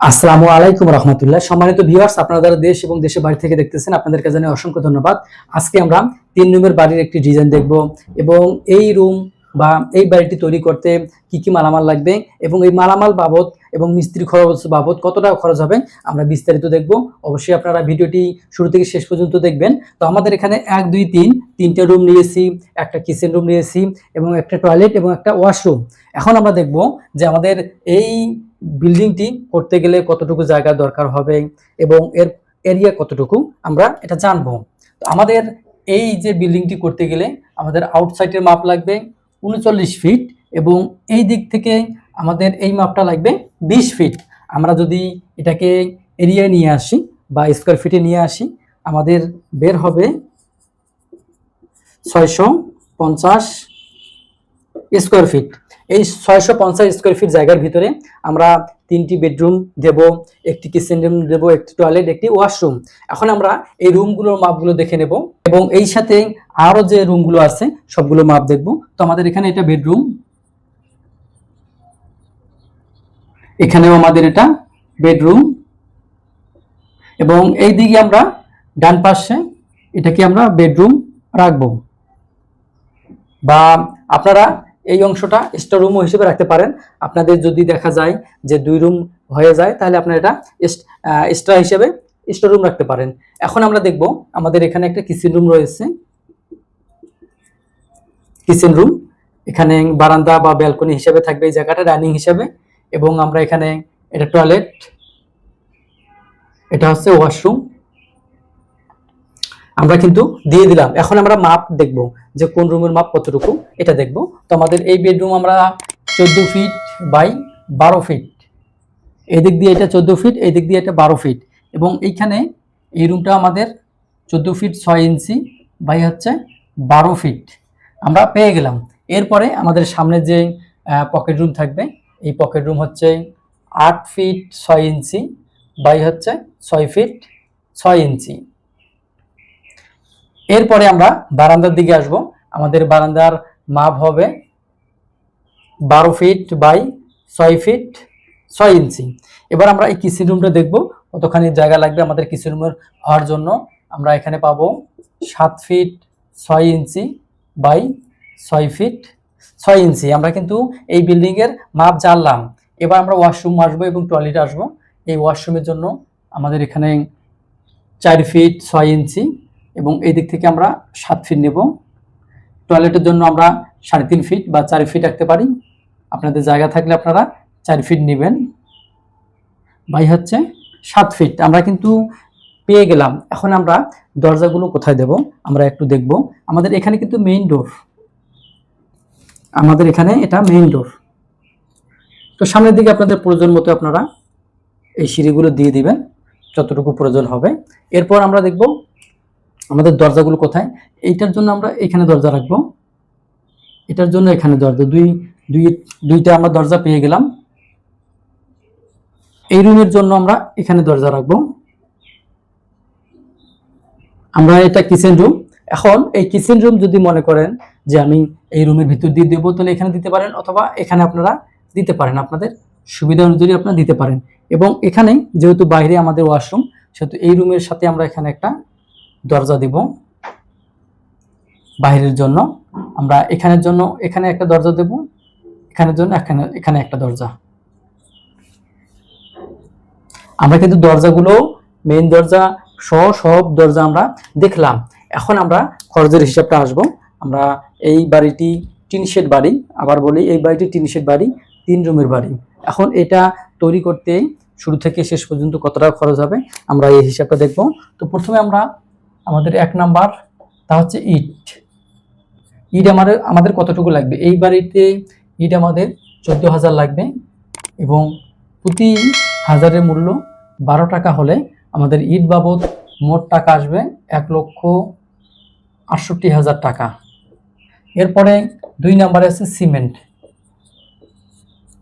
আসসালামু আলাইকুম রহমতুল্লাহ। সম্মানিত ভিউয়ার্স আপনারা যারা দেশ এবং দেশের বাড়ি থেকে দেখতেছেন, আপনাদেরকে জানাই অসংখ্য ধন্যবাদ। আজকে আমরা তিন রুমের বাড়ির একটি ডিজাইন দেখব এবং এই রুম বা এই বাড়িটি তৈরি করতে কি কি মালামাল লাগবে এবং এই মালামাল বাবদ এবং মিস্ত্রি খরচ বাবদ কত টাকা খরচ হবে আমরা বিস্তারিত দেখব। অবশ্যই আপনারা ভিডিওটি শুরু থেকে শেষ পর্যন্ত দেখবেন। তো আমাদের এখানে এক, দুই, তিন, তিনটে রুম নিয়েছি, একটা কিচেন রুম নিয়েছি এবং একটা টয়লেট এবং একটা ওয়াশরুম এখন আমরা দেখব যে আমাদের এই বিল্ডিংটি করতে গেলে কতটুকু জায়গা দরকার হবে এবং এর এরিয়া কতটুকু, আমরা এটা জানব। তো আমাদের এই যে বিল্ডিংটি করতে গেলে আমাদের আউটসাইডের মাপ লাগবে উনচল্লিশ ফিট এবং এই দিক থেকে আমাদের এই মাপটা লাগবে বিশ ফিট আমরা যদি এটাকে এরিয়ায় নিয়ে আসি বা স্কোয়ার ফিটে নিয়ে আসি, আমাদের বের হবে ছয়শো পঞ্চাশ স্কোয়ার ফিট এই ছয়শো পঞ্চাশ স্কোয়ার ফিট জায়গার ভিতরে আমরা তিনটি বেডরুম দেব, একটি কিচেন রুম দেব, একটি টয়লেট একটি ওয়াশরুম এখন আমরা এই রুমগুলোর মাপগুলো দেখে নেব এবং এই সাথে আরও যে রুমগুলো আছে, সবগুলো মাপ দেখব। তো আমাদের এখানে এটা বেডরুম এখানেও আমাদের এটা বেডরুম এবং এই দিকে আমরা ডান পাশে এটাকে আমরা বেডরুম রাখব। বা আপনারা এই অংশটা স্টোর রুমও হিসেবে রাখতে পারেন। আপনাদের যদি দেখা যায় যে দুই রুম হয়ে যায়, তাহলে আপনারা এটা এক্সট্রা হিসেবে স্টোর রুম রাখতে পারেন। এখন আমরা দেখব আমাদের এখানে একটা কিচেন রুম রয়েছে। কিচেন রুম এখানে বারান্দা বা ব্যালকনি হিসেবে থাকবে, এই জায়গাটা ডাইনিং হিসেবে। এবং আমরা এখানে এটা টয়লেট এটা হচ্ছে ওয়াশরুম আমরা কিন্তু দিয়ে দিলাম। এখন আমরা মাপ দেখব যে কোন রুমের মাপ কতটুকু, এটা দেখব। তো আমাদের এই বেডরুম আমরা চোদ্দ ফিট বাই বারো ফিট এই দিক দিয়ে এটা চোদ্দ ফিট এই দিক দিয়ে এটা বারো ফিট এবং এইখানে এই রুমটা আমাদের চোদ্দ ফিট ছয় ইঞ্চি বাই হচ্ছে বারো ফিট আমরা পেয়ে গেলাম। এরপরে আমাদের সামনে যে পকেট রুম থাকবে, এই পকেট রুম হচ্ছে আট ফিট ছয় ইঞ্চি বাই হচ্ছে ছয় ফিট ছয় ইঞ্চি। এরপরে আমরা বারান্দার দিকে আসব। আমাদের বারান্দার মাপ হবে বারো ফিট বাই ছয় ফিট ছয় ইঞ্চি। এবার আমরা এই কিচেন রুমটা দেখব। কতখানি জায়গা লাগবে আমাদের কিচেন রুমের হওয়ার জন্য। আমরা এখানে পাবো সাত ফিট ছয় ইঞ্চি বাই ছয় ফিট ছয় ইঞ্চি। আমরা কিন্তু এই বিল্ডিংয়ের মাপ জানলাম। এবার আমরা ওয়াশরুম আসব এবং টয়লেট আসব। এই ওয়াশরুমের জন্য আমাদের এখানে চার ফিট ছয় ইঞ্চি এবং এই দিক থেকে আমরা সাত ফিট নেব। টয়লেটের জন্য আমরা সাড়ে তিন ফিট বা চার ফিট রাখতে পারি। আপনাদের জায়গা থাকলে আপনারা চার ফিট নেবেন। বাই হচ্ছে সাত ফিট আমরা কিন্তু পেয়ে গেলাম। এখন আমরা দরজাগুলো কোথায় দেব? আমরা একটু দেখব। আমাদের এখানে কিন্তু মেইন ডোর আমাদের এখানে এটা মেইন ডোর তো সামনের দিকে আপনাদের প্রয়োজন মতো আপনারা এই সিঁড়িগুলো দিয়ে দিবেন, যতটুকু প্রয়োজন হবে। এরপর আমরা দেখব আমাদের দরজাগুলো কোথায়? এইটার জন্য আমরা এখানে দরজা রাখব। এটার জন্য এখানে দরজা। দুই দুই, দুইটা আমরা দরজা পেয়ে গেলাম। এই রুমের জন্য আমরা এখানে দরজা রাখব। আমরা এটা কিচেন রুম এখন এই কিচেন রুম যদি মনে করেন যে আমি এই রুমের ভিতর দিয়ে দেবো, তাহলে এখানে দিতে পারেন অথবা এখানে আপনারা দিতে পারেন। আপনাদের সুবিধা অনুযায়ী আপনারা দিতে পারেন। এবং এখানে যেহেতু বাইরে আমাদের ওয়াশরুম সেহেতু এই রুমের সাথে আমরা এখানে একটা দরজা দিব বাইরের জন্য। আমরা এখানের জন্য এখানে একটা দরজা দেব, এখানের জন্য এখানে এখানে একটা দরজা। আমরা কিন্তু দরজাগুলো মেইন দরজা সহ সব দরজা আমরা দেখলাম। এখন আমরা খরচের হিসাবটা আসব। আমরা এই বাড়িটি টিন শেড বাড়ি, আবার বলি এই বাড়িটি টিন শেড বাড়ি, তিন রুমের বাড়ি। এখন এটা তৈরি করতে শুরু থেকে শেষ পর্যন্ত কত টাকা খরচ হবে, আমরা এই হিসাবটা দেখব। তো প্রথমে আমরা আমাদের এক নাম্বার, তা হচ্ছে ইট। ইট আমাদের আমাদের কতটুকু লাগবে? এই বাড়িতে ইট আমাদের চোদ্দ হাজার লাগবে এবং প্রতি হাজারের মূল্য বারো টাকা হলে আমাদের ইট বাবদ মোট টাকা আসবে এক লক্ষ আটষট্টি হাজার টাকা। এরপরে দুই নাম্বারে আছে সিমেন্ট।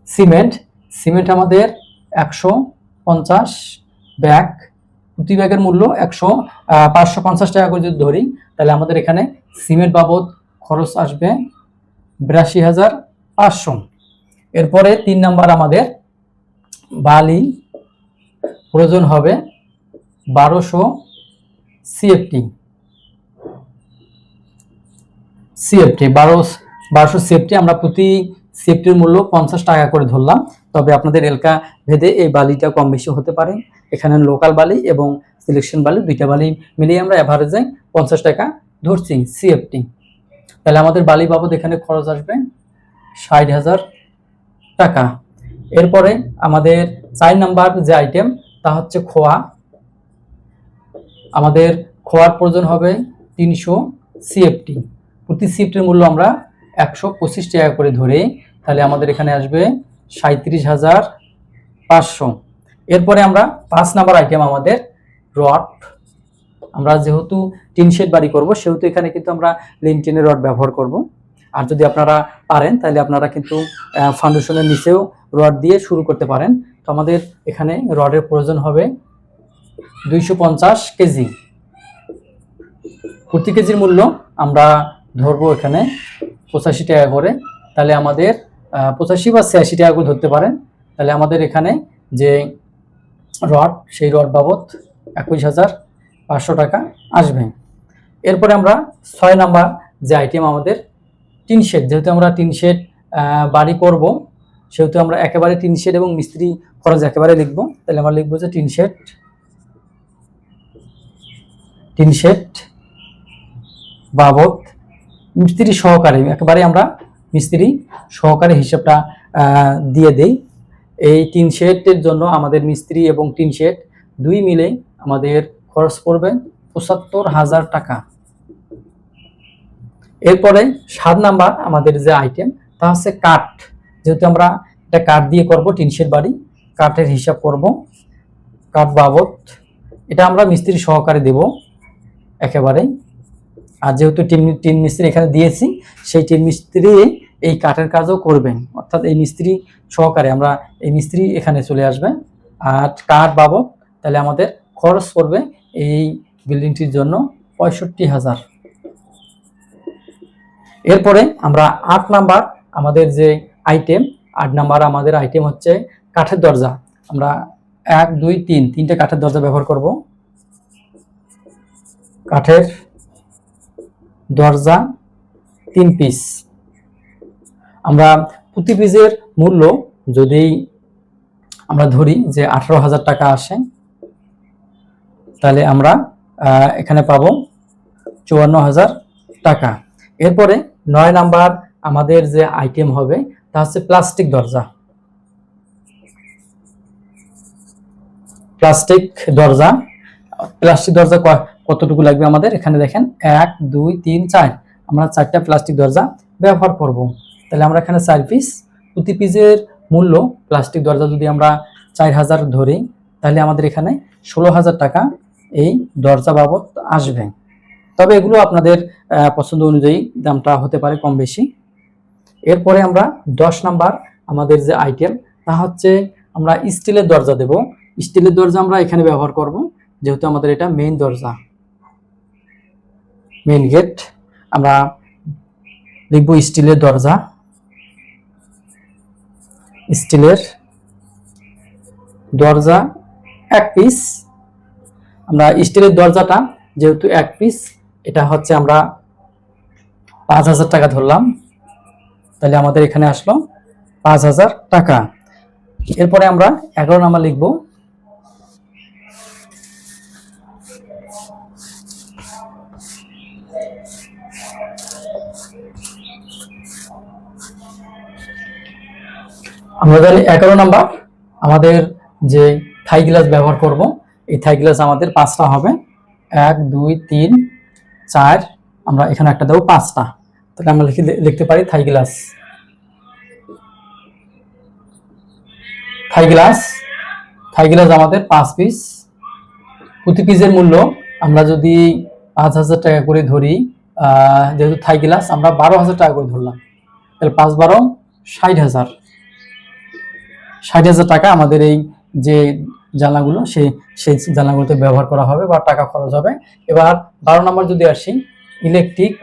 সিমেন্ট সিমেন্ট আমাদের একশো পঞ্চাশ ব্যাগ প্রতি ব্যাগের মূল্য একশো পাঁচশো পঞ্চাশ টাকা করে যদি ধরি, তাহলে আমাদের এখানে সিমেন্ট বাবদ খরচ আসবে বিরাশি হাজার পাঁচশো। এরপরে তিন নাম্বার আমাদের বালি প্রয়োজন হবে বারোশো সিএফটি। সিএফটি, বারো, বারোশো সিএফটি আমরা প্রতি সিএফটির মূল্য পঞ্চাশ টাকা করে ধরলাম। তবে আপনাদের এলাকা ভেদে এই বালিটা কম বেশি হতে পারে। এখানে লোকাল বালি এবং সিলেকশন বালি, দুইটা বালি মিলিয়ে আমরা অ্যাভারেজে পঞ্চাশ টাকা ধরছি সিএফটি তাহলে আমাদের বালি বাবদ এখানে খরচ আসবে ষাট হাজার টাকা। এরপরে আমাদের চার নাম্বার যে আইটেম তা হচ্ছে খোয়া। আমাদের খোয়ার প্রয়োজন হবে তিনশো সিএফটি প্রতি সিএফটির মূল্য আমরা একশো পঁচিশ টাকা করে ধরে তাহলে আমাদের এখানে আসবে সাঁত্রিশ হাজার পাঁচশো। এরপরে আমরা পাঁচ নাম্বার আইটেম আমাদের রড আমরা যেহেতু টিন শেড বাড়ি করব, সেহেতু এখানে কিন্তু আমরা লিনটিনের রড ব্যবহার করব। আর যদি আপনারা পারেন, তাহলে আপনারা কিন্তু ফাউন্ডেশনের নিচেও রড দিয়ে শুরু করতে পারেন। তো আমাদের এখানে রডের প্রয়োজন হবে দুইশো পঞ্চাশ কেজি। প্রতি কেজির মূল্য আমরা ধরবো এখানে পঁচাশি টাকা করে। তাহলে আমাদের পঁচাশি বা ছিয়াশি টাকা করে ধরতে পারেন। তাহলে আমাদের এখানে যে রড, সেই রড বাবদ একুশ হাজার পাঁচশো টাকা আসবে। এরপরে আমরা ছয় নাম্বার যে আইটেম আমাদের টিন শেড যেহেতু আমরা টিন শেড বাড়ি করব, সেহেতু আমরা একেবারে টিন শেড এবং মিস্ত্রি খরচ একেবারে লিখব, তাহলে আমরা লিখব যে টিন শেড টিন শেড বাবদ মিস্ত্রি সহকারে, একেবারে আমরা মিস্ত্রি সহকারে হিসাবটা দিয়ে দেই। এই টিন শেডের জন্য আমাদের মিস্ত্রি এবং টিন শেড দুই মিলে আমাদের খরচ পড়বে পঁচাত্তর হাজার টাকা। এরপরে সাত নাম্বার আমাদের যে আইটেম তা হচ্ছে কাঠ। যেহেতু আমরা এটা কাঠ দিয়ে করব টিন শেড বাড়ি, কাঠের হিসাব করব, কাঠ বাবদ। এটা আমরা মিস্ত্রি সহকারে দেব একেবারে আর যেহেতু টিন টিন মিস্ত্রি এখানে দিয়েছি, সেই টিন মিস্ত্রি এই কাঠের কাজও করবেন। অর্থাৎ এই মিস্ত্রি সহকারে আমরা এই মিস্ত্রি এখানে চলে আসবে আর কাঠ বাবদ, তাহলে আমাদের খরচ পড়বে এই বিল্ডিংটির জন্য পঁয়ষট্টি হাজার। এরপরে আমরা আট নাম্বার আমাদের যে আইটেম আট নাম্বার আমাদের আইটেম হচ্ছে কাঠের দরজা। আমরা এক, দুই, তিন, তিনটে কাঠের দরজা ব্যবহার করব। কাঠের দরজা তিন পিস আমরা প্রতি পিসের মূল্য যদি আমরা ধরি যে আঠারো হাজার টাকা আসে, তাহলে আমরা এখানে পাবো চুয়ান্ন হাজার টাকা। এরপরে নয় নাম্বার আমাদের যে আইটেম হবে, তা হচ্ছে প্লাস্টিক দরজা। প্লাস্টিক দরজা। প্লাস্টিক দরজা কতটুকু লাগবে আমাদের? এখানে দেখেন, এক, দুই, তিন, চার। আমরা চারটা প্লাস্টিক দরজা ব্যবহার করব। তাহলে আমরা এখানে চার পিস প্রতি পিসের মূল্য প্লাস্টিক দরজা যদি আমরা চার হাজার ধরি, তাহলে আমাদের এখানে ষোলো হাজার টাকা এই দরজা বাবদ আসবে। তবে এগুলো আপনাদের পছন্দ অনুযায়ী দামটা হতে পারে কম বেশি। এরপরে আমরা দশ নাম্বার আমাদের যে আইটেম তা হচ্ছে আমরা স্টিলের দরজা দেব। স্টিলের দরজা আমরা এখানে ব্যবহার করব, যেহেতু আমাদের এটা মেইন দরজা। মেইন গেট আমরা লিখব স্টিলের দরজা। স্টিলের দরজা এক পিস আমরা স্টিলের দরজাটা যেহেতু এক পিস এটা হচ্ছে আমরা পাঁচ হাজার টাকা ধরলাম। তাহলে আমাদের এখানে আসলো পাঁচ হাজার টাকা। এরপরে আমরা এগারো নাম্বার লিখব। আমরা জানি এগারো নাম্বার, আমাদের যে থাই গ্লাস ব্যবহার করব, এই থাই গ্লাস আমাদের পাঁচটা হবে। এক, দুই, তিন, চার, আমরা এখানে একটা দেবো পাঁচটা। তাহলে আমরা লিখে লিখতে পারি Thai glass. Thai glass Thai glass আমাদের পাঁচ পিস প্রতি পিসের মূল্য আমরা যদি পাঁচ হাজার টাকা করে ধরি যেহেতু থাই গ্লাস, আমরা বারো হাজার টাকা করে ধরলাম। তাহলে পাঁচ বারো ষাট হাজার। ষাট হাজার টাকা আমাদের এই যে জানলাগুলো, সেই সেই জানলাগুলোতে ব্যবহার করা হবে বা টাকা খরচ হবে। এবার বারো নম্বর যদি আসি, ইলেকট্রিক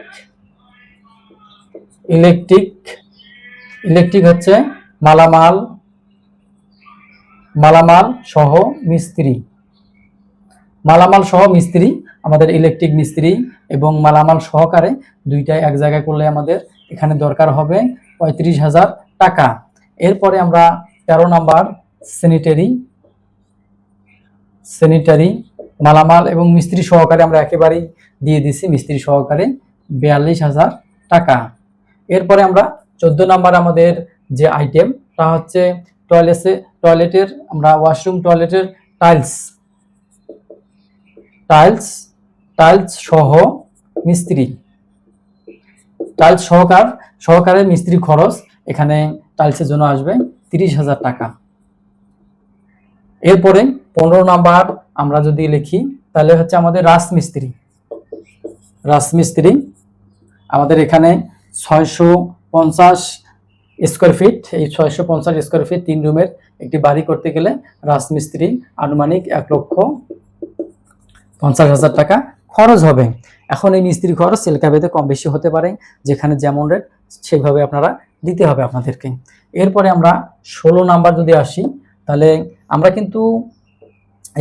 ইলেকট্রিক ইলেকট্রিক হচ্ছে মালামাল মালামাল সহ মিস্ত্রি। মালামাল সহ মিস্ত্রি, আমাদের ইলেকট্রিক মিস্ত্রি এবং মালামাল সহকারে দুইটাই এক জায়গায় করলে আমাদের এখানে দরকার হবে পঁয়ত্রিশ হাজার টাকা। এরপরে আমরা তেরো নাম্বার স্যানিটারি স্যানিটারি মালামাল এবং মিস্ত্রি সহকারে আমরা একেবারেই দিয়ে দিছি, মিস্ত্রি সহকারে বিয়াল্লিশ হাজার টাকা। এরপরে আমরা চোদ্দ নাম্বার আমাদের যে আইটেম তা হচ্ছে টয়লেটে টয়লেটের আমরা ওয়াশরুম টয়লেটের টাইলস টাইলস টাইলস সহ মিস্ত্রি। টাইলস সহকার সহকারে মিস্ত্রি খরচ এখানে টাইলসের জন্য আসবে। তিরিশ হাজার টাকা। এরপরে পনেরো নাম্বার আমরা যদি লিখি, তাহলে হচ্ছে আমাদের রাজমিস্ত্রি। রাজমিস্ত্রি আমাদের এখানে ছয়শো পঞ্চাশ স্কোয়ার ফিট এই ছয়শো পঞ্চাশ স্কোয়ার ফিট তিন রুমের একটি বাড়ি করতে গেলে রাজমিস্ত্রি আনুমানিক এক লক্ষ পঞ্চাশ হাজার টাকা খরচ হবে। এখন এই মিস্ত্রি খরচ এলাকাভেদে কম বেশি হতে পারে, যেখানে যেমন রেট সেইভাবে আপনারা দিতে হবে আপনাদেরকে। এরপরে আমরা ষোলো নাম্বার যদি আসি, তাহলে আমরা কিন্তু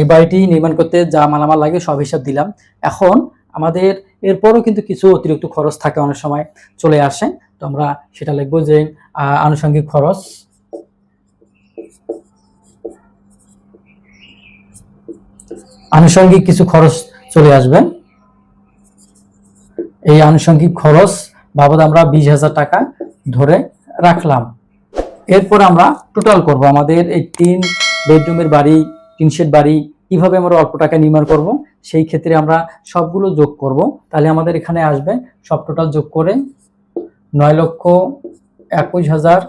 এই বাড়িটি নির্মাণ করতে যা মালামাল লাগে সব হিসাব দিলাম। এখন আমাদের এরপরও কিন্তু কিছু অতিরিক্ত খরচ থাকে অনেক সময় চলে আসে। তো আমরা সেটা লিখব যে আনুষঙ্গিক খরচ। আনুষঙ্গিক কিছু খরচ চলে আসবে। এই আনুষঙ্গিক খরচ বাবদ আমরা বিশ হাজার টাকা ধরে রাখলাম। এরপর আমরা টোটাল করব। আমাদের এই তিন বেডরুমের বাড়ি তিন শেড বাড়ি কীভাবে আমরা অল্প টাকা নির্মাণ করব, সেই ক্ষেত্রে আমরা সবগুলো যোগ করব। তাহলে আমাদের এখানে আসবে সব টোটাল যোগ করে নয় লক্ষ একুশ হাজার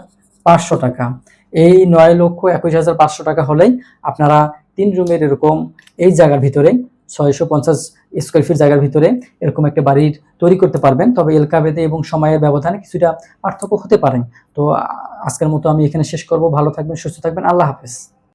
পাঁচশো টাকা। এই নয় লক্ষ একুশ হাজার পাঁচশো টাকা হলেই আপনারা তিন রুমের এরকম এই জায়গার ভিতরে ছয়শো পঞ্চাশ স্কোয়ার ফিট জায়গার ভিতরে এরকম একটা বাড়ির তৈরি করতে পারবেন। তবে এলকা বেদে এবং সময়ের ব্যবধানে কিছুটা পার্থক্য হতে পারে। তো আজকের মতো আমি এখানে শেষ করব। ভালো থাকবেন, সুস্থ থাকবেন। আল্লাহ হাফেজ।